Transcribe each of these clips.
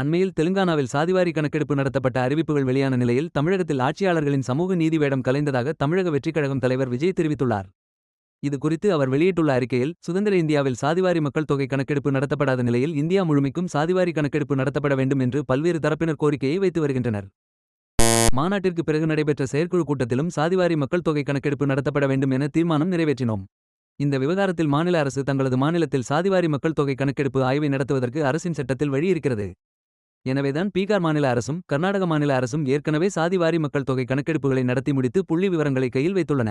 அண்மையில் தெலுங்கானாவில் சாதிவாரி கணக்கெடுப்பு நடத்தப்பட்ட அறிவிப்புகள் வெளியான நிலையில் தமிழகத்தில் ஆட்சியாளர்களின் சமூக நீதி வேடம் கலைந்ததாக தமிழக வெற்றிக்கழகம் தலைவர் விஜய் தெரிவித்துள்ளார். இது குறித்து அவர் வெளியிட்டுள்ள அறிக்கையில் சுதந்திர இந்தியாவில் சாதிவாரி மக்கள் தொகை கணக்கெடுப்பு நடத்தப்படாத நிலையில் இந்தியா முழுமைக்கும் சாதிவாரி கணக்கெடுப்பு நடத்தப்பட வேண்டும் என்று பல்வேறு தரப்பினர் கோரிக்கையை வைத்து வருகின்றனர். மாநாட்டிற்கு பிறகு நடைபெற்ற செயற்குழு கூட்டத்திலும் சாதிவாரி மக்கள் தொகை கணக்கெடுப்பு நடத்தப்பட வேண்டும் என தீர்மானம் நிறைவேற்றினோம். இந்த விவகாரத்தில் மாநில அரசு தங்களது மாநிலத்தில் சாதிவாரி மக்கள் தொகை கணக்கெடுப்பு ஆய்வை நடத்துவதற்கு அரசின் சட்டத்தில் வழி இருக்கிறது. எனவேதான் பீகார் மாநில அரசும் கர்நாடக மாநில அரசும் ஏற்கனவே சாதிவாரி மக்கள் தொகை கணக்கெடுப்புகளை நடத்தி முடித்து புள்ளி விவரங்களை கையில் வைத்துள்ளன.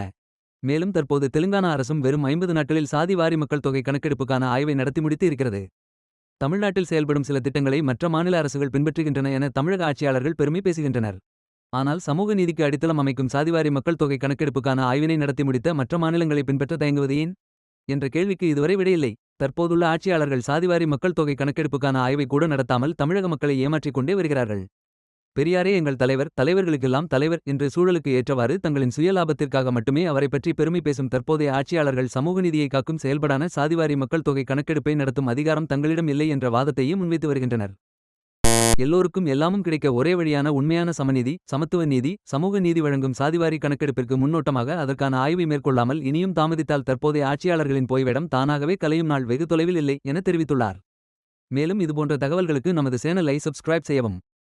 மேலும் தற்போது தெலுங்கானா அரசும் வெறும் ஐம்பது நாட்களில் சாதிவாரி மக்கள் தொகை கணக்கெடுப்புக்கான ஆய்வை நடத்தி முடித்து இருக்கிறது. தமிழ்நாட்டில் செயல்படும் சில திட்டங்களை மற்ற மாநில அரசுகள் பின்பற்றுகின்றன என தமிழக ஆட்சியாளர்கள் பெருமை பேசுகின்றனர். ஆனால் சமூக நீதிக்கு அடித்தளம் அமைக்கும் சாதிவாரி மக்கள் தொகை கணக்கெடுப்புக்கான ஆய்வினை நடத்தி முடித்த மற்ற மாநிலங்களை பின்பற்ற தயங்குவது ஏன்? என்ற கேள்விக்கு இதுவரை விடையில்லை. தற்போதுள்ள ஆட்சியாளர்கள் சாதிவாரி மக்கள் தொகை கணக்கெடுப்புக்கான ஆய்வை கூட நடத்தாமல் தமிழக மக்களை ஏமாற்றிக் கொண்டே வருகிறார்கள். பெரியாரே எங்கள் தலைவர் தலைவர்களுக்கெல்லாம் தலைவர் என்று சூழலுக்கு ஏற்றவாறு தங்களின் சுயலாபத்திற்காக மட்டுமே அவரை பற்றி பெருமை பேசும் தற்போதைய ஆட்சியாளர்கள் சமூக நீதியை காக்கும் செயல்படான சாதிவாரி மக்கள் தொகை கணக்கெடுப்பை நடத்தும் அதிகாரம் தங்களிடம் இல்லை என்ற வாதத்தையும் முன்வைத்து வருகின்றனர். எல்லோருக்கும் எல்லாமும் கிடைக்க ஒரே வழியான உண்மையான சமநீதி சமத்துவ நீதி சமூக நீதி வழங்கும் சாதிவாரி கணக்கெடுப்பிற்கு முன்னோட்டமாக அதற்கான ஆய்வை மேற்கொள்ளாமல் இனியும் தாமதித்தால் தற்போதைய ஆட்சியாளர்களின் போய்விடம் தானாகவே கலையும் நாள் வெகு தொலைவில் இல்லை என தெரிவித்துள்ளார். மேலும் இதுபோன்ற தகவல்களுக்கு நமது சேனலை சப்ஸ்கிரைப் செய்யவும்.